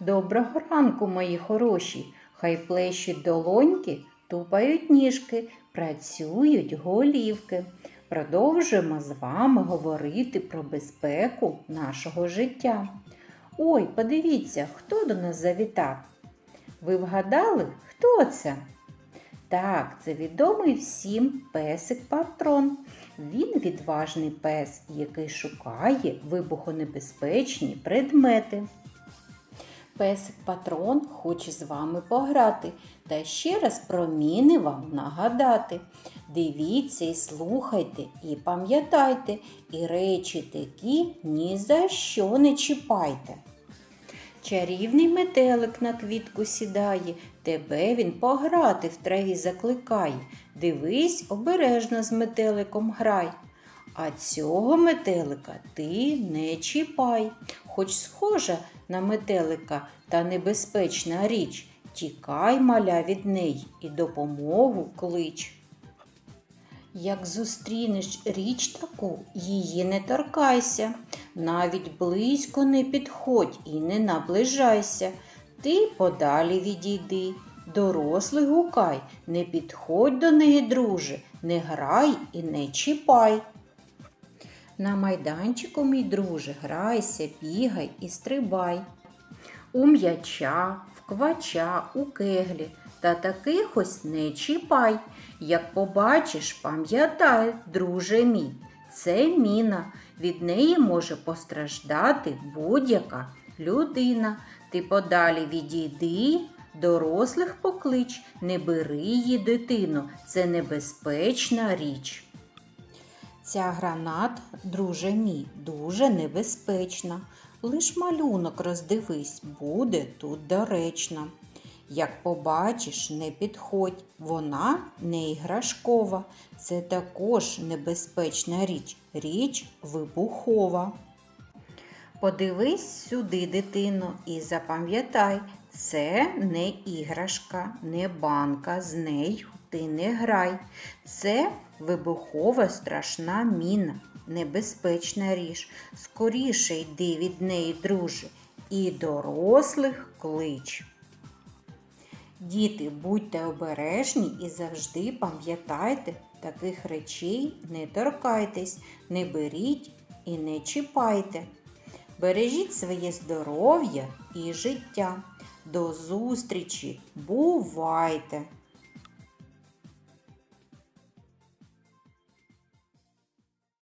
Доброго ранку, мої хороші. Хай плещуть долоньки, тупають ніжки, працюють голівки. Продовжуємо з вами говорити про безпеку нашого життя. Ой, подивіться, хто до нас завітав. Ви вгадали, хто це? Так, це відомий всім песик Патрон. Він відважний пес, який шукає вибухонебезпечні предмети. Песик Патрон хоче з вами пограти та ще раз про міни вам нагадати. Дивіться і слухайте, і пам'ятайте, і речі такі ні за що не чіпайте. Чарівний метелик на квітку сідає, тебе він пограти в траві закликає. Дивись, обережно з метеликом грай. А цього метелика ти не чіпай, хоч схожа на метелика та небезпечна річ. Тікай, маля від неї і допомогу клич. Як зустрінеш річ таку, її не торкайся, навіть близько не підходь і не наближайся. Ти подалі відійди, дорослий гукай, не підходь до неї, друже, не грай і не чіпай. На майданчику, мій друже, грайся, бігай і стрибай. У м'яча, в квача, у кеглі, та таких ось не чіпай. Як побачиш, пам'ятай, друже мій, це міна. Від неї може постраждати будь-яка людина. Ти подалі відійди, дорослих поклич, не бери її дитину, це небезпечна річ. Ця гранат, друже мій, дуже небезпечна. Лиш малюнок роздивись, буде тут доречна. Як побачиш, не підходь, вона не іграшкова. Це також небезпечна річ, річ вибухова. Подивись сюди, дитино, і запам'ятай, це не іграшка, не банка, з нею ти не грай. Це вибухова страшна міна, небезпечна річ. Скоріше йди від неї, друже, і дорослих клич. Діти, будьте обережні і завжди пам'ятайте, таких речей не торкайтесь, не беріть і не чіпайте. Бережіть своє здоров'я і життя. До зустрічі! Бувайте!